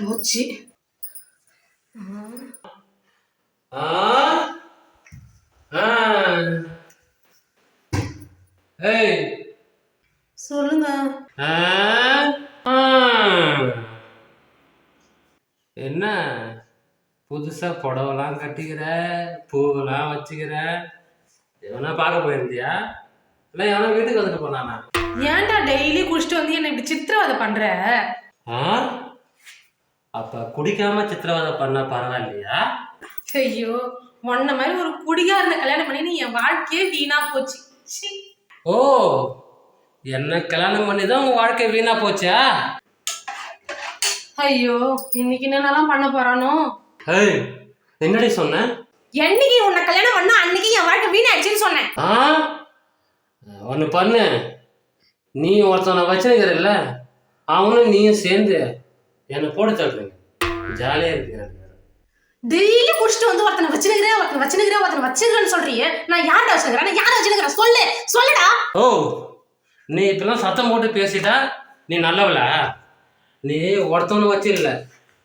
மூச்சு. சொல்லுங்க. என்ன? புதுசா புடவெல்லாம் கட்டிக்கிற பூவெல்லாம் வச்சுக்கிற எவனா பார்க்க போயிருந்தியா? இல்லை எவனா வீட்டுக்கு வந்துட்டு போனானா? ஏன்டா டெய்லி குடிச்சிட்டு வந்து என்ன இப்படி சித்திரவதை பண்ற? ஆ? அப்ப குடிக்காம சித்திரவதை பண்ணா பரவாயில்லையா? ஐயோ உன்ன மாதிரி ஒரு குடிகாரனை கல்யாணம் பண்ணி என் வாழ்க்கையே வீணா போச்சு. ஓ என்ன கல்யாணம் பண்ணி தான் உங்க வாழ்க்கை வீணா போச்சா? ஐயோ இன்னைக்கு என்னென்னலாம் பண்ண போறானோ? ஏய் என்னடி சொன்ன? என்னைக்கு உன்னை கல்யாணம் பண்ணா அன்னைக்கு என் வாழ்க்கை வீணாயிடுச்சுன்னு சொன்னேன். ஆ? ஒன்று பண்ணு. நீ ஒருத்தனை வச்சுருக்கிறல்ல அவனும் நீயும் சேர்ந்து என்னை போட்டு தள்ளுறீங்க ஜாலியாக இருக்கிறாங்க டெய்லி குடிச்சிட்டு வந்து ஒருத்தனை வச்சுனுக்கிறேன் ஒருத்தனை வச்சுனுக்கிறேன் ஒருத்தனை வச்சுக்கிறேன்னு சொல்றியே நான் யார்கிட்ட வச்சுக்கிறேன் நான் யாரை சொல்லு சொல்லுடா. ஓ நீ இப்பெல்லாம் சத்தம் போட்டு பேசிட்டா நீ நல்லவளா? நீ ஒருத்தவனை வச்சிடல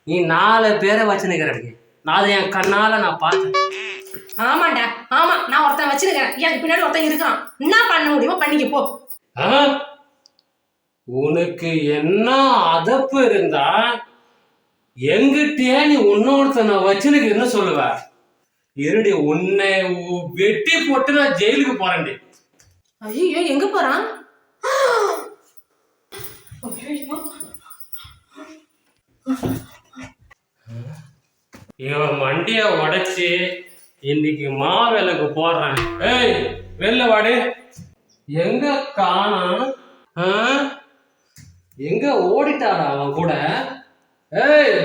நீ நாலு பேரை வச்சுனுக்கிறடி நான் அதை என் கண்ணால் நான் பார்த்தேன். ஆமாண்டா ஆமா நான் ஒருத்தன் வச்சிருக்கிறேன் எனக்கு பின்னாடி ஒருத்தன் இருக்கான். என்ன பண்ண முடியுமோ பண்ணிக்க போ? உனக்கு என்ன அதப்பு இருந்தா எங்கிட்டயே நீ இன்னொருத்தனை வச்சுனுக்கு என்ன சொல்லுவ. இருடி உன்னை வெட்டி போட்டு நான் ஜெயிலுக்கு போறேன்டி. ஐயோ எங்க போறான். இவன் மண்டிய உடைச்சு இன்னைக்கு மாவேலுக்கு போடுறேன் ஏய் வெளில வாடி. எங்க காணோம்? எங்க ஓடிட்டாரா அவன் கூட? ஏய்?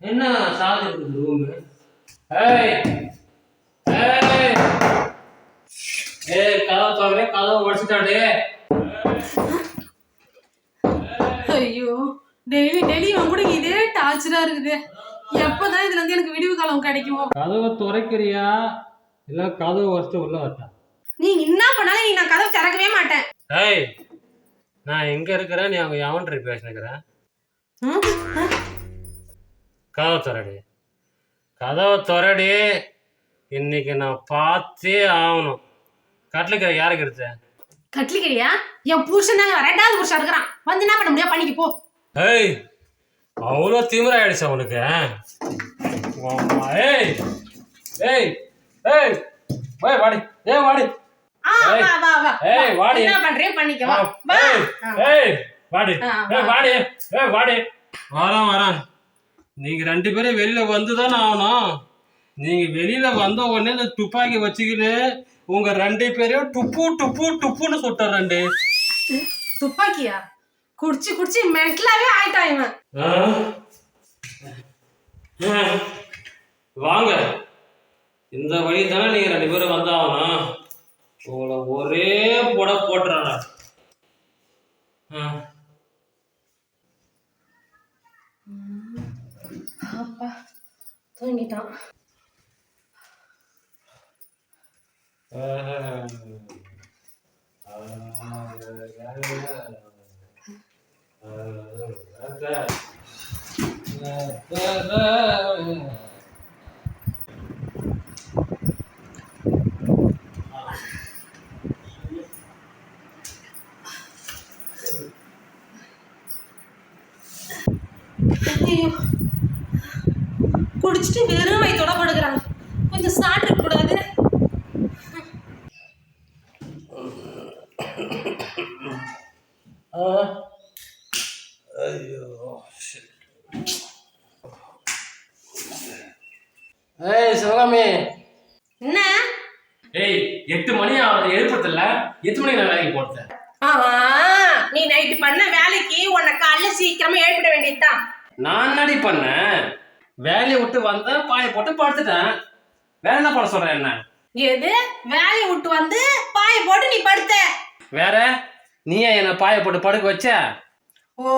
என்ன சாதி ரூம் ஏய் ஏய். ஏய் கதவு தவிர கதவு உடைச்சிட்டாடே ஐயோ டெய்லி டெய்லி இவன் கூட இதே டார்ச்சரா இருக்குது. எப்பதான் இதுல இருந்து எனக்கு விடிவு காலம் கிடைக்குமோ? கதவை துறைக்கிறியா? இல்ல கதவை வச்சுட்டு உள்ள வரட்டா? நீ என்ன பண்ணாலும் நீ நான் கதவை திறக்கவே மாட்டேன். ஏய் நான் எங்க இருக்கிறேன்? நீ அவங்க எவன்ட்ரி பேசினுக்கிறேன்? கதவை துறடி. கதவை துறடி. இன்னைக்கு நான் பார்த்தே ஆகணும். கட்லுக்கிற யாருக்கு எடுத்த? கட்லிக்கடியா என் புருஷன் ரெண்டாவது புருஷன் இருக்கிறான். வந்து என்ன பண்ண முடியும்? பண்ணிக்க போ. ஏய் அவ்வளோ திமிராயிடுச்சு அவனுக்கு. ஏய் ஏய் ஏய் ஏய் வாடி ஏய் வாடி. ஏய். வாடி. என்ன பண்றே? பண்ணிக்க வா. வா. ஏய் வாடி. ஏய். வாடி ஏய் வாடி. வரேன் வரேன் நீங்க ரெண்டு பேரும் வெளியில வந்து தானே ஆகணும். நீங்க வெளியில வந்த உடனே இந்த துப்பாக்கி வச்சுக்கிட்டு உங்க ரெண்டு பேரையும் டுப்பு டுப்பு டுப்புன்னு சுட்ட ரெண்டு துப்பாக்கியா? குடிச்சு குடிச்சு மென்டலாவே ஆயிட்டான் இவன் ஆ? ஆ. வாங்க இந்த வழி தானே நீங்க ரெண்டு பேரும் வந்தாகணும் உங்களை ஒரே போட போட்டுறாடா ஆ அப்பா தூங்கிட்டான் ஐயோ குடிச்சிட்டு வெறும் வயிற்றோட படுக்கிறான் கொஞ்சம் சாப்பிட்டு கூடாது ஏய் சிவகாமி என்ன? ஏய் எட்டு மணி ஆகுது எழுப்பத்தில்ல எட்டு மணிக்கு நான் வேலைக்கு போடுறேன் ஆமா நீ நைட்டு பண்ண வேலைக்கு உன்னை காலைல சீக்கிரமா எழுப்பிட வேண்டியதுதான். நான் என்னடி பண்ணேன்? வேலையை விட்டு வந்தேன் பாயை போட்டு படுத்துட்டேன். வேற என்ன பண்ண சொல்றேன் என்ன? எது? வேலையை விட்டு வந்து பாய போட்டு நீ படுத்த. வேற? நீ என்ன பாயை போட்டு படுக்க வச்ச? ஓ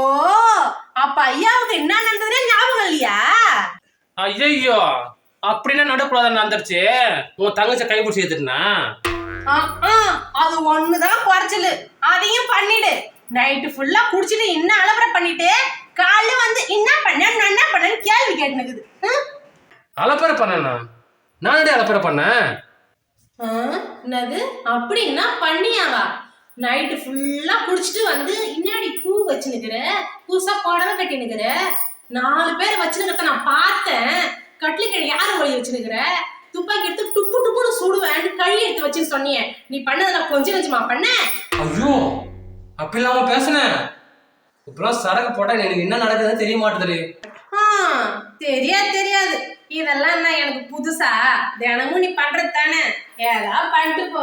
அப்ப ஐயாவுக்கு என்ன நடந்ததுன்னு ஞாபகம் இல்லையா? ஐயோ அப்படின்னா நடுக்கூடாது நடந்துருச்சு. உன் தங்கச்சி கை பிடிச்சி ஆ, அது ஒண்ணுதான் குறைச்சலு. அதையும் பண்ணிடு. நைட்டு ஃபுல்லா குடிச்சிட்டு இன்னும் அலப்பறை பண்ணிட்டு காலைல வந்து என்ன பண்ண நான் என்ன பண்ணேன்னு கேள்வி கேட்டுனுக்குது? அலப்பறை பண்ணேண்ணா நான் அலப்பறை பண்ணேன் என்னது? அப்படின்னா பண்ணியாவா? நைட்டு ஃபுல்லா குடிச்சிட்டு வந்து இன்னாடி பூ வச்சுனுக்குற? புதுசா புடவை கட்டினுக்குற? நாலு பேர் வச்சுனுக்கிறத நான் பார்த்தேன். கட்லிக்கடை யார் ஒளி வச்சுனுக்குற துப்பாக்கி எடுத்து டுப்பு டுப்புன்னு சுடுவேன் கழி எடுத்து வச்சு சொன்னியே. நீ பண்ணதுல கொஞ்சம் கொஞ்சமா பண்ண? ஐயோ அப்படி இல்லாம பேசுனேன் இப்பெல்லாம் சரக்கு போட்டா எனக்கு என்ன நடக்குதுன்னு தெரிய மாட்டேது தெரியாது தெரியாது. இதெல்லாம் என்ன எனக்கு புதுசா? தினமும் நீ பண்றது தானே. ஏதாவது பண்ணிட்டு போ.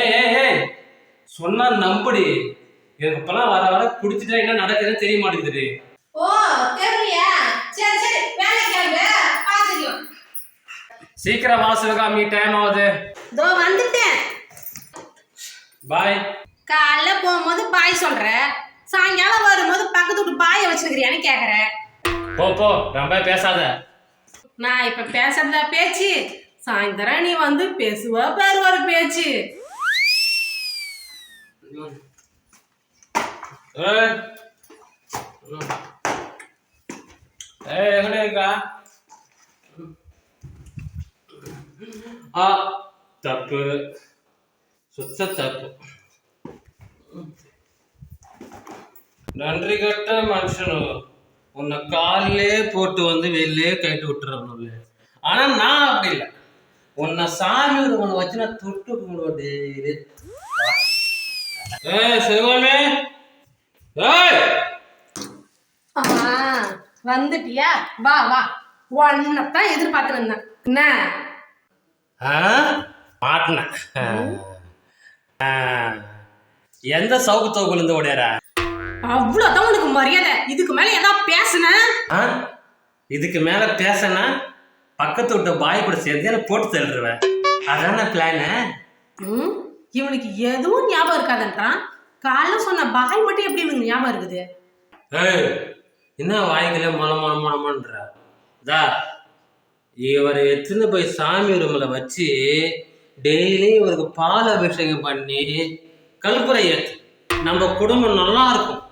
ஏய் ஏய் ஏய் சொன்னா நம்புடி. எனக்கு இப்பெல்லாம் வர வர குடிச்சிட்டா என்ன நடக்குதுன்னு தெரிய மாட்டேங்குது ஓ தெரியலையா. சரி சரி வேலைக்கு கிளம்பு. சீக்கிரம் வா சிவகாமி டைம் ஆகுது. இதோ வந்துட்டேன். பாய் காலைல போகும்போது பாய் சொல்ற. சாயங்காலம் வரும்போது பக்கத்து வீட்டு பாயை வச்சுக்கிறியான்னு கேக்குற. போ போ ரொம்ப பேசாத. நான் இப்ப பேசுறதா பேச்சு? சாயந்தரம் நீ வந்து பேசுவ பேர் ஒரு பேச்சு. ஏய் எங்கட இருக்கா? ஆ தப்பு சுத்த தப்பு நன்றி கட்ட மனுஷனு உன்னை காலிலே போட்டு வந்து வெளிலே கைட்டு விட்டுறவனு ஆனா நான் அப்படி இல்லை. உன்னை சாமி உன்னை வச்சு நான் தொட்டு கும்பிடுவேன் டெய்லி ஏய் சிவகாமி ஏய். வந்துட்டியா? வா வா. ஒன்னத்தான் எதிர்பார்த்துருந்தேன் என்ன? மாட்டினேன். எந்த சவுக்கு தோக்குல இருந்து ஓடியார? அவ்வளவுதான் உனக்கு மரியாதை. இதுக்கு மேல ஏதாவது பேசுன? இதுக்கு மேல பேசினா பக்கத்து விட்ட பாய் கூட சேர்ந்து என்ன போட்டு தள்ளுருவேன் அதான பிளானு இவனுக்கு எதுவும் ஞாபகம் இருக்காதுன்றான் காலைல சொன்ன பாய் மட்டும் எப்படி இவனுக்கு ஞாபகம் இருக்குது? ஏய் என்ன வாய்க்குல மொள மொள மொளமன்ற தா இவரை எடுத்துன்னு போய் சாமி ரூமில் வச்சு டெய்லி இவருக்கு பால் அபிஷேகம் பண்ணி கல்புரை ஏத்து. நம்ம குடும்பம் நல்லா இருக்கும்.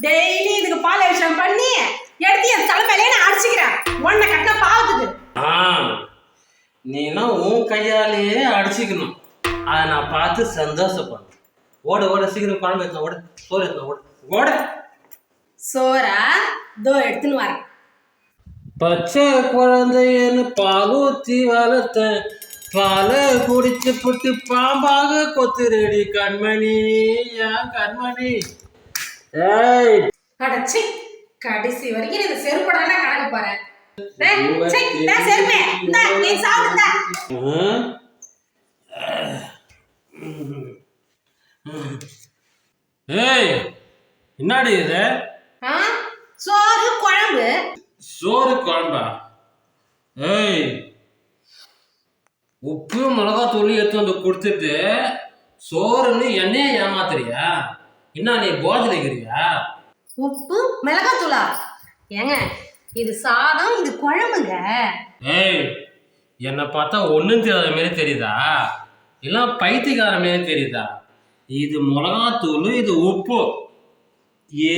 டெய்லி இதுக்கு பால் அபிஷேகம் பண்ணி எடுத்து என் தலைமையிலே நான் அடிச்சுக்கிறேன். உன்னை கட்டின பாவத்துக்கு. ஆ. நீனா உன் கையாலேயே அடிச்சுக்கணும். அதை நான் பார்த்து சந்தோஷப்படணும். ஓட ஓட சீக்கிரம் குழம்பு எடுத்து ஓட. சோறு எடுத்து ஓட. ஓட. சோறா? தோ எடுத்துன்னு வரேன். பச்சை குழந்தைன்னு பாலூத்தி வளர்த்தேன். பாலை குடிச்சு புட்டு பாம்பாக கொத்துரடி கண்மணி ஏன் கண்மணி? ஏய். அடச்சி கடைசி வரைக்கும் நீ இந்த செருப்பட தானே கடக்க போறேன்? ஏய் என்னடி இது? ஆ, சோறு குழம்பு. சோறு குழம்பா? ஏய் உப்பு மிளகாத்தூள் எடுத்து வந்து கொடுத்துட்டு சோறுன்னு என்னைய ஏமாத்துறியா? என்ன நீ போதனைக்கிறியா உப்பு மிளகாத்தூளா ஏங்க இது சாதம் இது குழம்புங்க. ஏய் என்னை பார்த்தா ஒன்றும் தெரியாத மாரி தெரியுதா? இல்லை பைத்தியக்கார மாரி தெரியுதா? இது மிளகாத்தூள் இது உப்பு.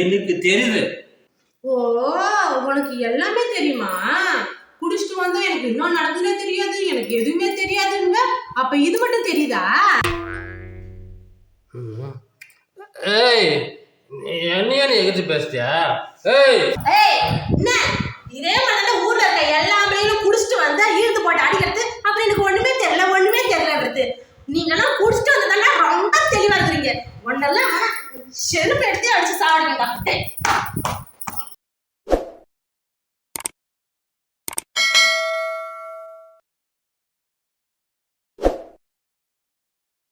எனக்கு தெரியுது. ஓ உனக்கு எல்லாமே தெரியுமா? குடிச்சிட்டு வந்தா எனக்கு என்ன நடக்குதுன்னே தெரியாது எனக்கு எதுவுமே தெரியாதுங்க அப்ப இது மட்டும் தெரியுதா? ஏய் என்னையா நீ எகிச்சு பேசுறியா? ஏய். ஏய் என்ன? இதே மாதிரி ஊர்ல இருக்க எல்லா ஆம்பளைங்களும் குடிச்சிட்டு வந்தா இழுத்து போட்டு அடிக்கிறது அப்புறம் எனக்கு ஒண்ணுமே தெரியல ஒண்ணுமே தெரியலன்றது நீங்கெல்லாம் குடிச்சிட்டு வந்ததால ரொம்ப தெளிவா இருக்கிறீங்க. ஒன்னெல்லாம் செருப்பு எடுத்து அடிச்சு சாப்பிடுவீங்க